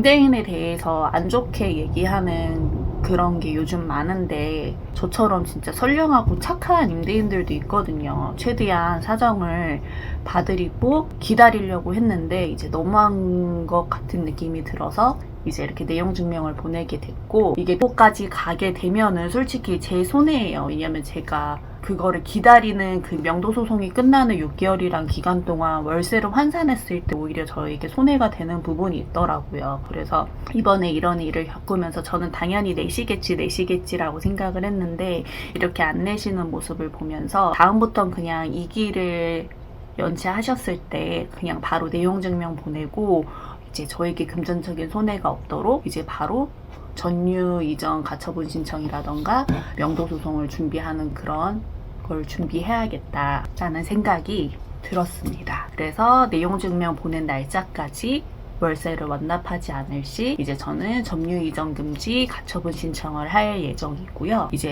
임대인에 대해서 안 좋게 얘기하는 그런 게 요즘 많은데 저처럼 진짜 선량하고 착한 임대인들도 있거든요. 최대한 사정을 봐드리고 기다리려고 했는데 이제 너무한 것 같은 느낌이 들어서 이제 이렇게 내용 증명을 보내게 됐고 이게 또까지 가게 되면은 솔직히 제 손해예요. 왜냐면 제가 그거를 기다리는 그 명도 소송이 끝나는 6개월이란 기간 동안 월세를 환산했을 때 오히려 저에게 손해가 되는 부분이 있더라고요. 그래서 이번에 이런 일을 겪으면서 저는 당연히 내시겠지, 내시겠지라고 생각을 했는데 이렇게 안 내시는 모습을 보면서 다음부턴 그냥 이 길을 연체하셨을 때 그냥 바로 내용 증명 보내고 이제 저에게 금전적인 손해가 없도록 이제 바로 전유 이전 가처분 신청이라던가 명도 소송을 준비하는 그런 걸 준비해야겠다라는 생각이 들었습니다. 그래서 내용 증명 보낸 날짜까지 월세를 완납하지 않을 시 이제 저는 점유 이전 금지 가처분 신청을 할 예정이고요. 이제